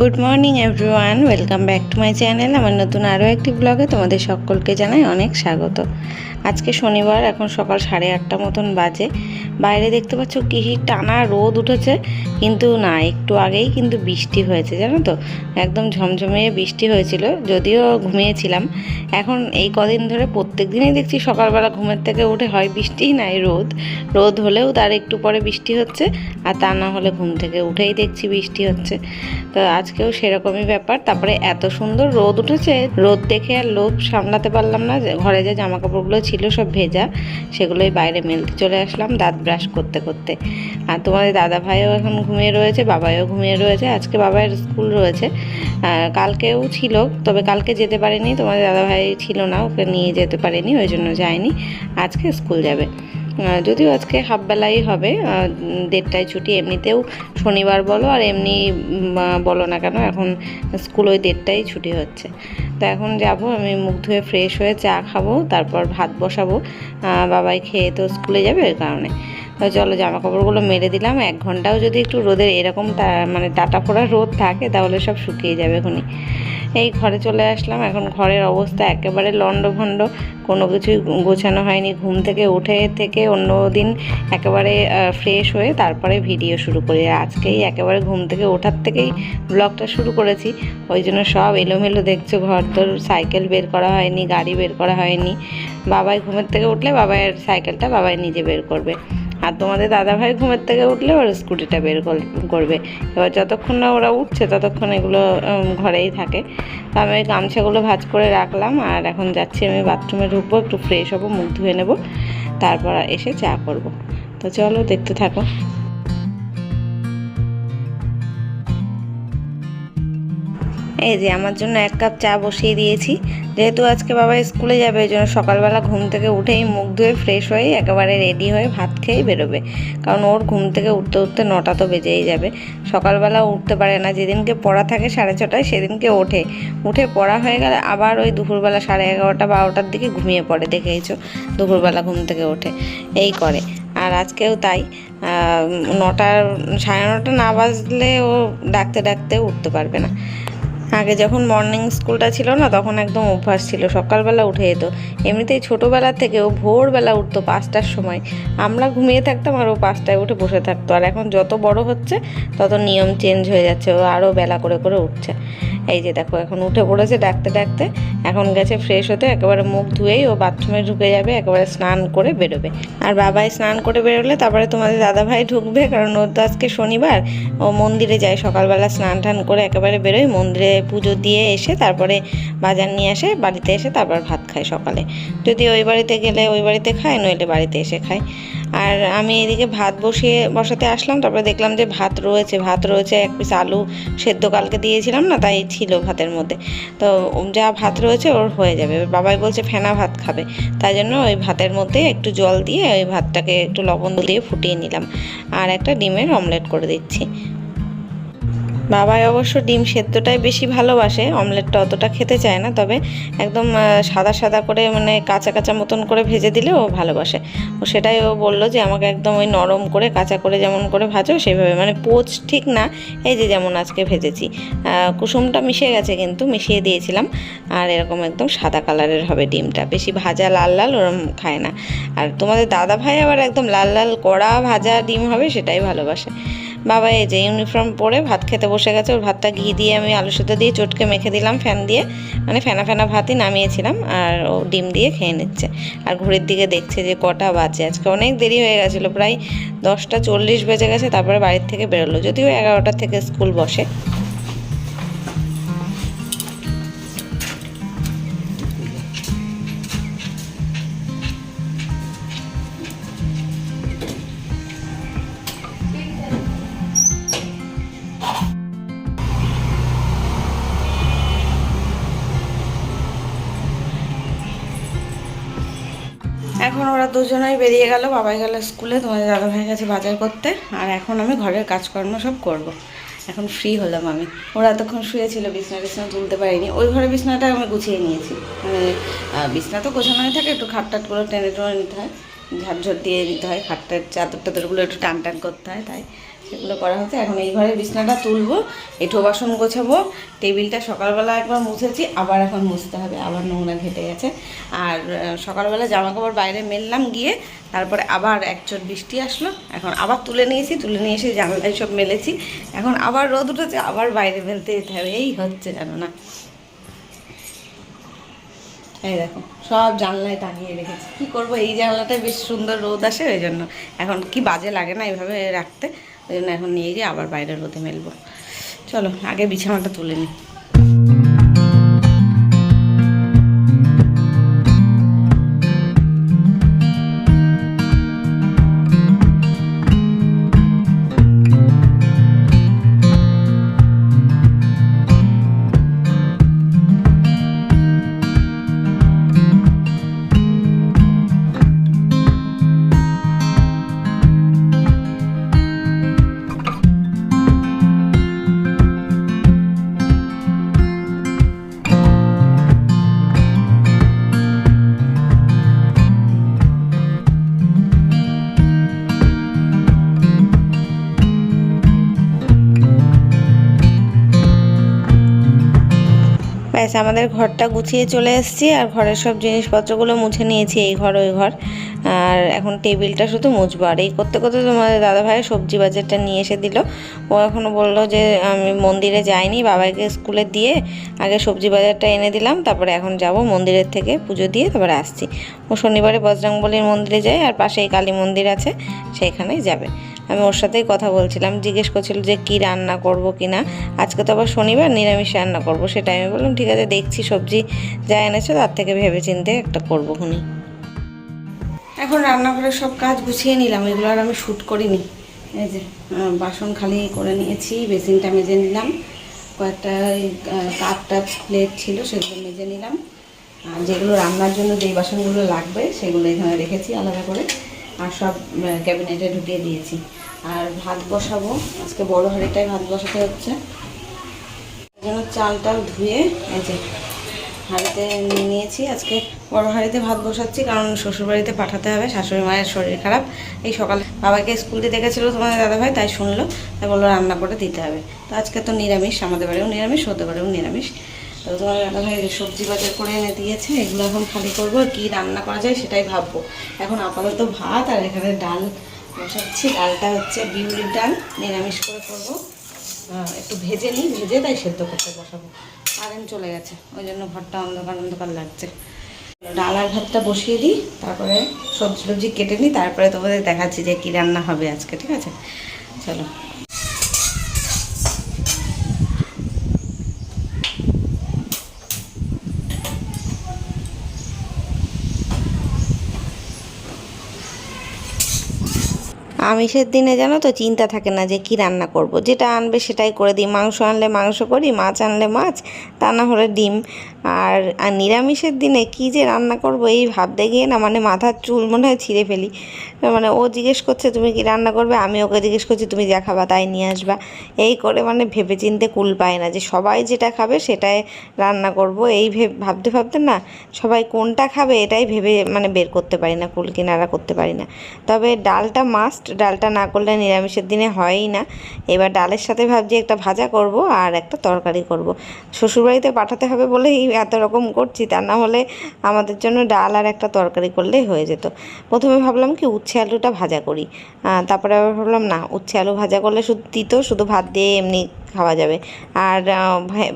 Good morning everyone, welcome back to my channel. আমার নতুন আরও একটি ব্লগে তোমাদের সকলকে জানাই অনেক স্বাগত। আজকে শনিবার, এখন সকাল সাড়ে আটটা মতন বাজে। বাইরে দেখতে পাচ্ছ কি টানা রোদ উঠেছে, কিন্তু না, একটু আগেই কিন্তু বৃষ্টি হয়েছে, জানো তো? একদম ঝমঝমিয়ে বৃষ্টি হয়েছিল, যদিও ঘুমিয়েছিলাম। এখন এই কদিন ধরে প্রত্যেক দিনই দেখছি সকালবেলা ঘুমের থেকে উঠে হয় বৃষ্টি, নাই রোদ। রোদ হলেও তার একটু পরে বৃষ্টি হচ্ছে, আর তা না হলে ঘুম থেকে উঠেই দেখছি বৃষ্টি হচ্ছে। তো আজকেও সেরকমই ব্যাপার। তারপরে এত সুন্দর রোদ উঠেছে, রোদ দেখে আর লোভ সামলাতে পারলাম না। যে ঘরে যে জামা কাপড়গুলো ছিল সব ভেজা, সেগুলোই বাইরে মেলতে চলে আসলাম দাঁত ব্রাশ করতে করতে। আর তোমাদের দাদা ভাইও এখন ঘুমিয়ে রয়েছে, বাবাইও ঘুমিয়ে রয়েছে। আজকে বাবার স্কুল রয়েছে। কালকেও ছিল, তবে কালকে যেতে পারেনি। তোমাদের দাদা ভাই ছিল না, ওকে নিয়ে যেতে পারেনি, ওই জন্য যায়নি। আজকে স্কুল যাবে। যদিও আজকে হাফ বেলাই হবে দেড়টায় ছুটি, এমনিতেও শনিবার বলো আর এমনি বলো না কেন, এখন স্কুল ওই দেড়টায় ছুটি হচ্ছে। তো এখন যাব, আমি মুখ ধুয়ে ফ্রেশ হয়ে চা খাব, তারপর ভাত বসাবো। বাবাই খেয়ে তো স্কুলে যাবে ওই কারণে। তো চলো জামা কাপড়গুলো মেরে দিলাম, এক ঘন্টাও যদি একটু রোদের এরকম মানে টাটা ফোড়া রোদ থাকে, তাহলে সব শুকিয়ে যাবে এখনই। এই ঘরে চলে আসলাম। এখন ঘরের অবস্থা একেবারে লণ্ডভণ্ড। কোনো কিছুই গোছানো হয়নি। ঘুম থেকে উঠে থেকে অন্য দিন একেবারে ফ্রেশ হয়ে তারপরে ভিডিও শুরু করি। আজকেই একেবারে ঘুম থেকে ওঠার থেকেই ব্লগটা শুরু করেছি। ওই জন্য সব এলোমেলো দেখছ। ঘর তোর সাইকেল বের করা হয়নি, গাড়ি বের করা হয়নি। বাবাই ঘুমের থেকে উঠলে বাবাইয়ের সাইকেলটা বাবাই নিজে বের করবে। আর তোমাদের দাদাভাই ঘুমের থেকে উঠলে ওর স্কুটিটা বের কর- করবে। এবার যতক্ষণ না ওরা উঠছে, ততক্ষণ এগুলো ঘরেই থাকে। তো আমি ওই গামছাগুলো ভাজ করে রাখলাম আর এখন যাচ্ছি আমি বাথরুমে ঢুকবো, একটু ফ্রেশ হব, মুখ ধুয়ে নেব, তারপর এসে চা করব। তো চলো দেখতে থাকো। এই যে আমার জন্য এক কাপ চা বসিয়ে দিয়েছি। যেহেতু আজকে বাবা স্কুলে যাবে ওই জন্য সকালবেলা ঘুম থেকে উঠেই মুখ ধুয়ে ফ্রেশ হয়ে একেবারে রেডি হয়ে ভাত খেয়েই বেরোবে। কারণ ওর ঘুম থেকে উঠতে উঠতে নটা তো বেজেই যাবে। সকালবেলা উঠতে পারে না। যেদিনকে পড়া থাকে সাড়ে ছটায় সেদিনকে ওঠে। উঠে পড়া হয়ে গেলে আবার ওই দুপুরবেলা সাড়ে এগারোটা বারোটার দিকে ঘুমিয়ে পড়ে, দেখেইছো? দুপুরবেলা ঘুম থেকে ওঠে। এই করে। আর আজকেও তাই। নটার, সাড়ে নটা না বাজলে ও ডাকতে ডাকতে উঠতে পারবে না। আগে যখন মর্নিং স্কুলটা ছিল না, তখন একদম অভ্যাস ছিল। সকালবেলা উঠে যেত। এমনিতেই ছোটোবেলা থেকে ও ভোরবেলা উঠতো পাঁচটার সময়। আমরা ঘুমিয়ে থাকতাম আর ও পাঁচটায় উঠে বসে থাকতো। আর এখন যত বড় হচ্ছে, তত নিয়ম চেঞ্জ হয়ে যাচ্ছে। ও আরও বেলা করে করে উঠছে। এই যে দেখো, এখন উঠে পড়েছে ডাকতে ডাকতে। এখন গেছে ফ্রেশ হতে, একেবারে মুখ ধুয়েই ও বাথরুমে ঢুকে যাবে, একেবারে স্নান করে বেরোবে। আর বাবাই স্নান করে বেরোলে তারপরে তোমাদের দাদাভাই ঢুকবে, কারণ ওর তো আজকে শনিবার। ও মন্দিরে যায়, সকালবেলা স্নান টান করে একেবারে বেরোয়, মন্দিরে পুজো দিয়ে এসে তারপরে বাজার নিয়ে আসে, বাড়িতে এসে তারপর ভাত খায় সকালে। যদি ওই বাড়িতে গেলে ওই বাড়িতে খায়, নইলে বাড়িতে এসে খায়। আর আমি এদিকে ভাত বসিয়ে, বসাতে আসলাম, তারপরে দেখলাম যে ভাত রয়েছে ভাত রয়েছে, এক পিস আলু সেদ্ধ কালকে দিয়েছিলাম না, তাই ছিল ভাতের মধ্যে। তো যা ভাত রয়েছে ওর হয়ে যাবে। বাবাই বলছে ফেনা ভাত খাবে। তাই জন্য ওই ভাতের মধ্যে একটু জল দিয়ে ওই ভাতটাকে একটু লবণ দিয়ে ফুটিয়ে নিলাম। আর একটা ডিমের অমলেট করে দিচ্ছি। বাবাই অবশ্য ডিম সেদ্ধটাই বেশি ভালোবাসে, অমলেটটা অতটা খেতে চায় না, তবে একদম সাদা সাদা করে মানে কাঁচা কাঁচা মতন করে ভেজে দিলে ও ভালোবাসে। ও সেটাই ও বলল যে আমাকে একদম ওই নরম করে, কাঁচা করে যেমন করে ভাজো, সেভাবে মানে পোচ ঠিক না, এই যে যেমন আজকে ভেজেছি। কুসুমটা মিশে গেছে কিন্তু, মিশিয়ে দিয়েছিলাম, আর এরকম একদম সাদা কালারের হবে ডিমটা, বেশি ভাজা লাল লাল ওরম খায় না। আর তোমাদের দাদা ভাই আবার একদম লাল লাল কড়া ভাজা ডিম হবে, সেটাই ভালোবাসে। বাবা এই যে ইউনিফর্ম পরে ভাত খেতে বসে গেছে, ওর ভাতটা ঘি দিয়ে আমি আলু সুদ্ধ দিয়ে চটকে মেখে দিলাম, ফ্যান দিয়ে। মানে ফেনা ফেনা ভাতই নামিয়েছিলাম আর ও ডিম দিয়ে খেয়ে নিচ্ছে। আর ঘড়ির দিকে দেখছে যে কটা বাজে, আজকে অনেক দেরি হয়ে গেছিল, প্রায় দশটা চল্লিশ বেজে গেছে, তারপরে বাড়ির থেকে বেরোলো, যদিও এগারোটা থেকে স্কুল বসে। এখন ওরা দুজনেই বেরিয়ে গেল, বাবাই গেল স্কুলে, তোমাদের দাদা ভাই কাছে বাজার করতে, আর এখন আমি ঘরের কাজকর্ম সব করব। এখন ফ্রি হলাম আমি। ওরা এতক্ষণ শুয়েছিল, বিছনা টিছনা তুলতে পারিনি। ওই ঘরে বিছনাটা আমি গুছিয়ে নিয়েছি। মানে বিছনা তো গোছানোই থাকে, একটু খাট টাট করে টেনে টেনে নিতে হয়, ঝাড়ঝড় দিয়ে নিতে হয়, খাটটার চাদর টাদরগুলো একটু টান টান করতে হয়, তাই। সেগুলো করা হচ্ছে এখন এই ঘরে বিছনাটা তুলবো এঁঠো বাসন গোছাবো, টেবিলটা সকালবেলা একবার মুছেছি, আবার এখন মুছতে হবে, আবার নোংরা ঘেটে গেছে। আর সকালবেলা জামা কাপড় বাইরে মেললাম গিয়ে, তারপরে আবার এক চোট বৃষ্টি আসলো, এখন আবার তুলে নিয়েছি, তুলে নিয়ে এসে জানলায় সব মেলেছি। এখন আবার রোদ উঠেছে, আবার বাইরে মেলতে যেতে হবে, এই হচ্ছে জানো না। এই দেখো, সব জানলায় টাঙিয়ে রেখেছি। কি করব, এই জানলাটায় বেশ সুন্দর রোদ আসে, ওই জন্য। এখন কি বাজে লাগে না এইভাবে রাখতে। ওই জন্য এখন নিয়ে গিয়ে আবার বাইরের রোদে মেলবো। চলো আগে বিছানাটা তুলে নিই ব্যাস, আমাদের ঘরটা গুছিয়ে চলে এসেছি আর ঘরের সব জিনিসপত্রগুলো মুছে নিয়েছি, এই ঘর, ওই ঘর। আর এখন টেবিলটা শুধু মুছবো। আর এই করতে করতে তোমাদের দাদাভাই সবজি বাজারটা নিয়ে এসে দিল। ও এখনও বলল যে, আমি মন্দিরে যাইনি, বাবাকে স্কুলে দিয়ে আগে সবজি বাজারটা এনে দিলাম, তারপরে এখন যাব মন্দিরের থেকে পুজো দিয়ে তারপরে আসছি। ও শনিবারে বজরংবলীর মন্দিরে যায় আর পাশেই কালী মন্দির আছে, সেইখানেই যাবে। আমি ওর সাথেই কথা বলছিলাম, জিজ্ঞেস করছিল যে কি রান্না করব কি না আজকে তো আবার শনিবার, নিরামিষ রান্না করব সেটা আমি বললাম, ঠিক আছে, দেখছি সবজি যা এনেছো, তার থেকে ভেবে চিনতে একটা করব খুনি এখন রান্নাঘরের সব কাজ গুছিয়ে নিলাম, এগুলো আর আমি শ্যুট করিনি। এই যে বাসন খালি করে নিয়েছি, বেসিনটা মেজে নিলাম। কয়েকটা কাপ টাপ প্লেট ছিল, সেগুলো মেজে নিলাম। আর যেগুলো রান্নার জন্য যেই বাসনগুলো লাগবে, সেগুলো এখানে রেখেছি আলাদা করে। আর সব ক্যাবিনেটে ঢুকিয়ে দিয়েছি। আর ভাত বসাবো। আজকে বড় হাঁড়িটায় ভাত বসাতে হচ্ছে। এই জন্য চাল টাল ধুয়ে, এই যে হাঁড়িতে নিয়ে নিয়েছি। আজকে বড় হাঁড়িতে ভাত বসাচ্ছি, কারণ শ্বশুরবাড়িতে পাঠাতে হবে। শাশুড়ি মায়ের শরীর খারাপ। এই সকালে বাবাকে স্কুল দিতে গেছিল তোমাদের দাদাভাই, তাই শুনলো। তাই বলল রান্না করে দিতে হবে। তো আজকে তো নিরামিষ, আমাদের বাড়িও নিরামিষ, ওদের বাড়িও নিরামিষ। তো তোমার দাদাভাই সবজি বাজার করে এনে দিয়েছে, এগুলো এখন খালি করব কি রান্না করা যায় সেটাই ভাববো। এখন আপাতত ভাত আর এখানে ডাল বসাচ্ছি। ডালটা হচ্ছে বিউলির ডাল, নিরামিষ করে করব। একটু ভেজে নিই, ভেজে তাই সেদ্ধ করতে বসাবো। কারেন্ট চলে গেছে, ওই জন্য ঘরটা অন্ধকার অন্ধকার লাগছে। ডাল আর ভাতটা বসিয়ে দিই, তারপরে সবজি টবজি কেটে নিই, তারপরে তোমাদের দেখাচ্ছি যে কী রান্না হবে আজকে, ঠিক আছে? চলো। আমিষের দিনে জানো তো চিন্তা থাকে না যে কি রান্না করব। যেটা আনবে সেটাই করে দিই। মাংস আনলে মাংস করি, মাছ আনলে মাছ, তা না হলে ডিম। আর নিরামিষের দিনে কি যে রান্না করব এই ভাবতে গিয়ে না মানে মাথার চুল মনে হয় ছিঁড়ে ফেলি। মানে ও জিজ্ঞেস করছে, তুমি কি রান্না করবে? আমি ওকে জিজ্ঞেস করছি, তুমি যা খাবা তাই নিয়ে আসবা। এই করে মানে ভেবে চিনতে কুল পায় না যে সবাই যেটা খাবে সেটাই রান্না করব। এই ভেব, ভাবতে ভাবতে না সবাই কোনটা খাবে এটাই ভেবে মানে বের করতে পারি না, কুল কিনারা করতে পারি না। তবে ডালটা মাস্ট ডালটা না করলে নিরামিষের দিনে হয়ই না। এবার ডালের সাথে ভাবছি একটা ভাজা করব আর একটা তরকারি করব। শ্বশুরবাড়িতে পাঠাতে হবে বলেই এত রকম করছি, তা না হলে আমাদের জন্য ডাল আর একটা তরকারি করলেই হয়ে যেত। প্রথমে ভাবলাম কি উচ্ছে আলুটা ভাজা করি। তারপরে আবার ভাবলাম না, উচ্ছে আলু ভাজা করলে শুধু তিতো, শুধু ভাত দিয়ে এমনি খাওয়া যাবে। আর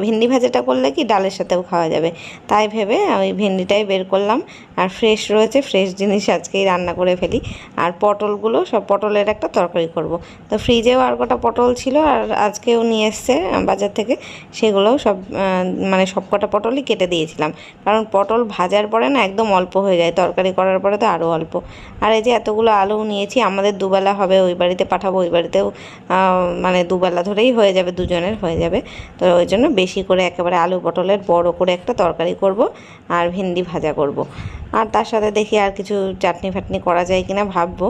ভেন্ডি ভাজাটা করলে কি ডালের সাথেও খাওয়া যাবে। তাই ভেবে ওই ভেন্ডিটাই বের করলাম। আর ফ্রেশ রয়েছে, ফ্রেশ জিনিস আজকেই রান্না করে ফেলি। আর পটলগুলো সব পটলের একটা তরকারি করব। তো ফ্রিজেও আর কটা পটল ছিল আর আজকেও নিয়ে এসছে বাজার থেকে। সেগুলোও সব মানে সব কটা পটলই কেটে দিয়েছিলাম। কারণ পটল ভাজার পরে না একদম অল্প হয়ে যায়। তরকারি করার পরে তো আরও অল্প। আর এই যে এতগুলো আলু নিয়েছি, আমাদের দুবেলা হবে, ওই বাড়িতে পাঠাবো, ওই বাড়িতেও মানে দুবেলা ধরেই হয়ে যাবে। দু দুজনের হয়ে যাবে। তো ওই জন্য বেশি করে একেবারে আলু পটলের বড় করে একটা তরকারি করব আর ভেন্ডি ভাজা করব। আর তার সাথে দেখি আর কিছু চাটনি ফাটনি করা যায় কিনা ভাববো।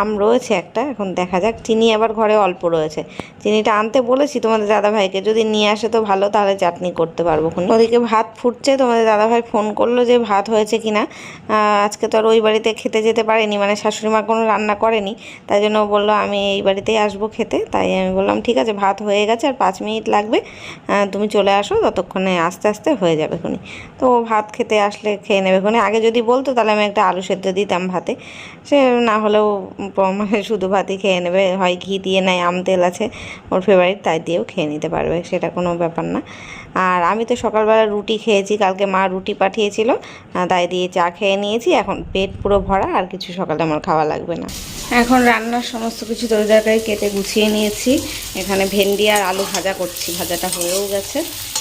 আম রয়েছে একটা, এখন দেখা যাক। চিনি আবার ঘরে অল্প রয়েছে। চিনিটা আনতে বলেছি তোমাদের দাদাভাইকে, যদি নিয়ে আসে তো ভালো, তাহলে চাটনি করতে পারব। ওদিকে ভাত ফুটছে, তোমাদের দাদাভাই ফোন করল যে ভাত হয়েছে কিনা। আজকে তো আর ওই বাড়িতে খেতে যেতে পারেনি মানে শাশুড়ি মা কোনো রান্না করেনি, তাই জন্য বলল, আমি এই বাড়িতেই আসব খেতে। তাই আমি বললাম, ঠিক আছে, ভাত হয়ে গেছে আর পাঁচ মিনিট লাগবে। তুমি চলে আসো, ততক্ষণে আস্তে আস্তে হয়ে যাবে খুনি। তো ভাত খেতে আসলে খেয়ে নেবে খুনি। আগে যদি বলতো তাহলে আমি একটা আলু সেদ্ধ দিতাম ভাতে। সে না হলেও মানে শুধু ভাতই খেয়ে নেবে। হয় ঘি দিয়ে নেয়, আম তেল আছে, ওর ফেভারিট তাই দিয়েও খেয়ে নিতে পারবে, সেটা কোনো ব্যাপার না। আর আমি তো সকালবেলা রুটি খেয়েছি, কালকে মা রুটি পাঠিয়েছিল তাই দিয়ে চা খেয়ে নিয়েছি। এখন পেট পুরো ভরা, আর কিছু সকালে আমার খাওয়া লাগবে না। এখন রান্নার সমস্ত কিছু তরকারি কেটে গুছিয়ে নিয়েছি। এখানে ভেন্ডি আর আলু ভাজা করছি ভাজাটা হয়েও গেছে।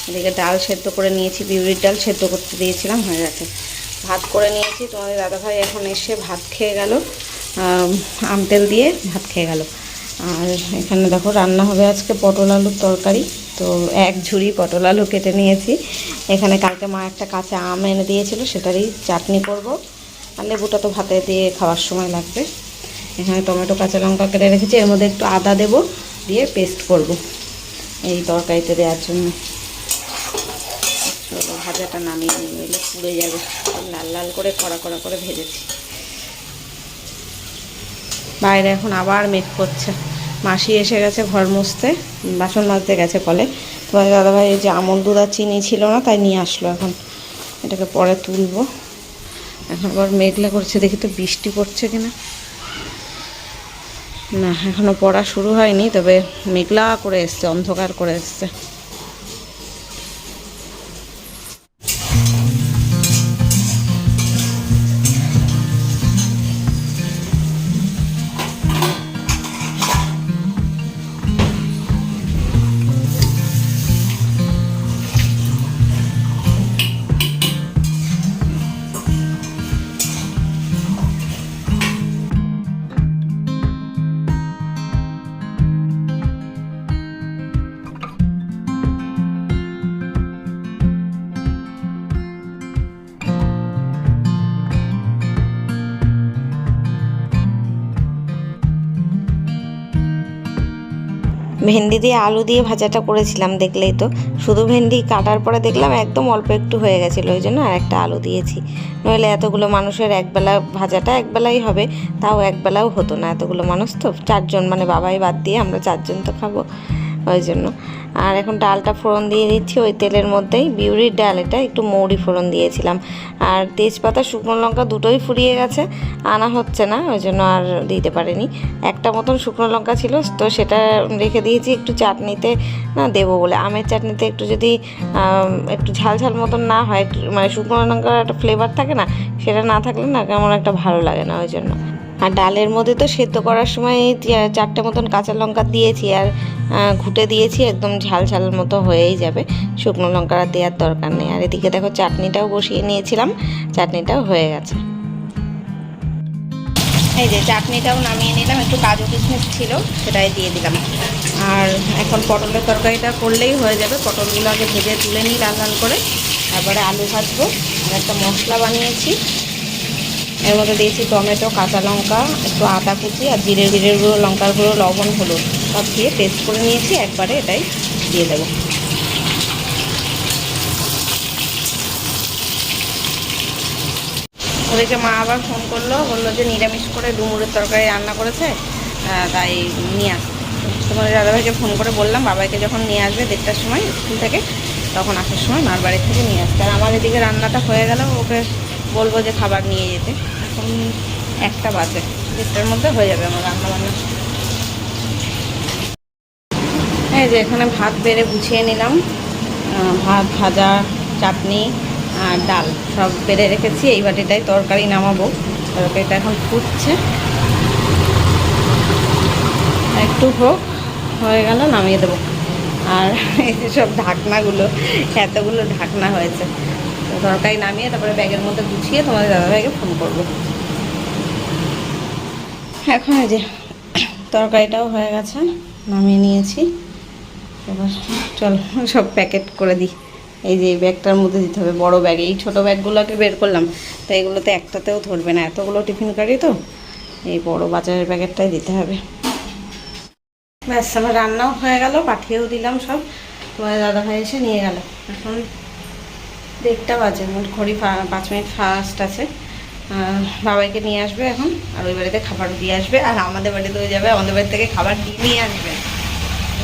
এদিকে ডাল সেদ্ধ করে নিয়েছি বিউরির ডাল সেদ্ধ করতে দিয়েছিলাম হয়ে গেছে। ভাত করে নিয়েছি তোমাদের দাদাভাই এখন এসে ভাত খেয়ে গেল। আম, তেল দিয়ে ভাত খেয়ে গেল। আর এখানে দেখো রান্না হবে আজকে পটল আলুর তরকারি। তো এক ঝুড়ি পটল আলু কেটে নিয়েছি। এখানে কালকে মা একটা কাঁচা আম এনে দিয়েছিল সেটারই চাটনি করব। আর লেবুটা তো ভাতে দিয়ে খাওয়ার সময় লাগবে। এখানে টমেটো কাঁচা লঙ্কা কেটে রেখেছি এর মধ্যে একটু আদা দেব দিয়ে পেস্ট করব। এই তরকারিতে দেওয়ার জন্য। চলো, ভাজাটা নামিয়ে নিয়ে পুড়ে যাবে। লাল লাল করে, কড়া কড়া করে ভেজেছি। বাইরে এখন আবার মেঘ করছে। মাসি এসে গেছে ঘর মুছতে, বাসন মাজতে গেছে কলে। তোমার দাদাভাই এই যে আমল দুধ আর চিনি ছিল না, তাই নিয়ে আসলো এখন। এটাকে পরে তুলবো। এখন আবার মেঘলা করছে, দেখি তো বৃষ্টি পড়ছে কিনা। না এখনও পড়া শুরু হয়নি তবে মেঘলা করে এসছে অন্ধকার করে এসছে। ভেন্ডি দিয়ে আলু দিয়ে ভাজাটা করেছিলাম দেখলেই তো। শুধু ভেন্ডি কাটার পরে দেখলাম একদম অল্প একটু হয়ে গেছিল, ওই জন্য আর একটা আলু দিয়েছি। নইলে এতগুলো মানুষের একবেলা ভাজাটা একবেলাই হবে, তাও একবেলাও হতো না এতগুলো মানুষ তো। চারজন মানে বাবাই বাদ দিয়ে আমরা চারজন তো খাব। ওই জন্য। আর এখন ডালটা ফোড়ন দিয়ে দিচ্ছি, ওই তেলের মধ্যেই। বিউরির ডাল এটা, একটু মৌরি ফোড়ন দিয়েছিলাম। আর তেজপাতা, শুকনো লঙ্কা দুটোই ফুরিয়ে গেছে, আনা হচ্ছে না, ওই জন্য আর দিতে পারিনি। একটা মতন শুকনো লঙ্কা ছিল, তো সেটা রেখে দিয়েছি, একটু চাটনিতে, না, দেবো বলে। আমের চাটনিতে একটু যদি একটু ঝাল ঝাল মতন না হয় মানে শুকনো লঙ্কার একটা ফ্লেভার থাকে না, সেটা না থাকলে না, কেমন একটা ভালো লাগে না, ওই জন্য। আর ডালের মধ্যে তো সেদ্ধ করার সময় চারটে মতন কাঁচা লঙ্কা দিয়েছি আর ঘুটে দিয়েছি, একদম ঝাল ঝাল মতো হয়েই যাবে। শুকনো লঙ্কা আর দেওয়ার দরকার নেই। আর এদিকে দেখো চাটনিটাও বসিয়ে নিয়েছিলাম, চাটনিটাও হয়ে গেছে। এই যে চাটনিটাও নামিয়ে নিলাম, একটু কাজু কিশমিশ ছিল, সেটাই দিয়ে দিলাম। আর এখন পটলের তরকারিটা করলেই হয়ে যাবে। পটলগুলো আগে ভেজে তুলে নিই লাল লাল করে। তারপরে আলু ভাজবো। আর একটা মশলা বানিয়েছি। এর মধ্যে দিয়েছি টমেটো, কাঁচা লঙ্কা, একটু আদা কুচি আর জিরে জিরের গুঁড়ো, লঙ্কার গুঁড়ো, লবণ, হলুদ সব দিয়ে পেস্ট করে নিয়েছি, একবারে এটাই দিয়ে দেবো। ওদেরকে মা আবার ফোন করল, বলল যে নিরামিষ করে ডুমুরের তরকারি রান্না করেছে তাই নিয়ে আসতে তোমার দাদাভাইকে ফোন করে বললাম, বাবাইকে যখন নিয়ে আসবে দেড়টার সময় স্কুল থেকে, তখন আসার সময় মার বাড়ির থেকে নিয়ে আসতে আর আমার এদিকে রান্নাটা হয়ে গেল, ওকে বলব যে খাবার নিয়ে যেতে। এখন একটা বাজে। দেড়টার মধ্যে হয়ে যাবে আমার রান্না বান্না এই যে এখানে ভাত বেড়ে গুছিয়ে নিলাম। ভাত, ভাজা, চাটনি আর ডাল সব বেড়ে রেখেছি। এই বাটিটাই তরকারি নামাবো। তরকারিটা এখন ফুটছে। একটু হোক, হয়ে গেল, নামিয়ে দেবো। আর এই যে সব ঢাকনাগুলো, এতগুলো ঢাকনা হয়েছে। তরকারি নামিয়ে তারপরে ব্যাগের মধ্যে গুছিয়ে তোমাদের দাদাভাইকে ফোন করব। এখন যে তরকারিটাও হয়ে গেছে, নামিয়ে নিয়েছি। এবার চল, সব প্যাকেট করে দিই। এই যে ব্যাগটার মধ্যে দিতে হবে, বড় ব্যাগ। এই ছোটো ব্যাগগুলোকে বের করলাম, তো এগুলোতে একটাতেও ধরবে না। এতগুলো টিফিন কারি তো, এই বড় বাজারের প্যাকেটটাই দিতে হবে। ব্যাস, আমার রান্নাও হয়ে গেল, পাঠিয়েও দিলাম সব। তোমার দাদা ভাই এসে নিয়ে গেল। এখন দেড়টা বাজে, মোট ঘড়ি পাঁচ মিনিট ফার্স্ট আছে। বাবাইকে নিয়ে আসবে এখন, আর ওই বাড়িতে খাবার দিয়ে আসবে, আর আমাদের বাড়িতে বাড়িতেও যাবে, আমাদের বাড়ি থেকে খাবার দিয়ে নিয়ে আসবে।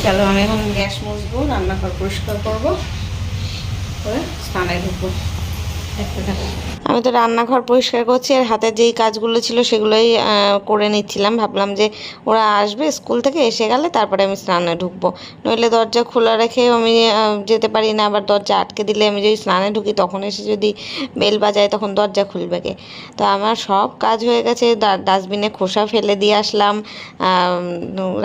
চলো, আমি এখন গ্যাস মুছবো, রান্নাঘর পরিষ্কার করব, করে স্নানে ঢুকবো। দেখতে থাকো। আমি তো রান্নাঘর পরিষ্কার করছি আর হাতের যেই কাজগুলো ছিল সেগুলোই করে নিচ্ছিলাম। ভাবলাম যে ওরা আসবে স্কুল থেকে এসে গেলে তারপরে আমি স্নানে ঢুকবো। নইলে দরজা খোলা রেখেও আমি যেতে পারি না। আবার দরজা আটকে দিলে আমি যদি স্নানে ঢুকি তখন এসে যদি বেল বাজায় তখন দরজা খুলবে কে? তো আমার সব কাজ হয়ে গেছে। ডাস্টবিনে খোসা ফেলে দিয়ে আসলাম। আম,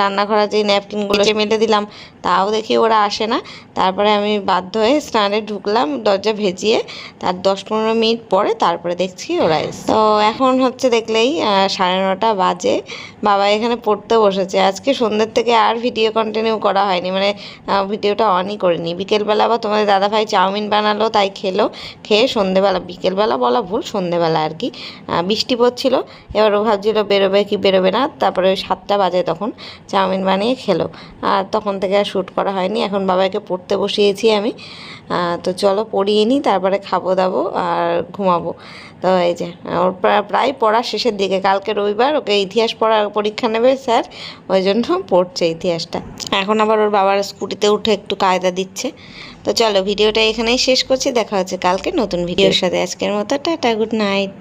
রান্নাঘরের যে ন্যাপকিনগুলো মেলে দিলাম তাও দেখি ওরা আসে না। তারপরে আমি বাধ্য হয়ে স্নানে ঢুকলাম দরজা ভেজিয়ে। তার দশ পনেরো মিনিট পরে তারপরে দেখছি ওরা তো এখন হচ্ছে দেখলেই সাড়ে নটা বাজে। বাবা এখানে পড়তে বসেছে। আজকে সন্ধ্যের থেকে আর ভিডিও কন্টিনিউ করা হয়নি। মানে ভিডিওটা অনই করিনি। বিকেলবেলা আবার তোমাদের দাদাভাই চাউমিন বানালো, তাই খেলো। খেয়ে সন্ধেবেলা বিকেলবেলা বলা ভুল সন্ধেবেলা আর কি বৃষ্টি পড়ছিল। এবার ও ভাবছিল, বেরোবে কি বেরোবে না? তারপরে ওই সাতটা বাজে তখন চাউমিন বানিয়ে খেলো। আর তখন থেকে আর শ্যুট করা হয়নি। এখন বাবাকে পড়তে বসিয়েছি আমি। তো চলো পড়িয়ে নিই তারপরে খাব দাবো আর ঘুমাবো। তো এই যে ওর প্রায় পড়া শেষের দিকে কালকে রবিবার ওকে ইতিহাস পড়া পরীক্ষা নেবে স্যার ওই জন্য পড়ছে ইতিহাসটা। এখন আবার ওর বাবার স্কুটিতে উঠে একটু কায়দা দিচ্ছে। তো চলো ভিডিওটা এখানেই শেষ করছি দেখা হচ্ছে কালকে নতুন ভিডিওর সাথে। আজকের মতো টাটা গুড নাইট।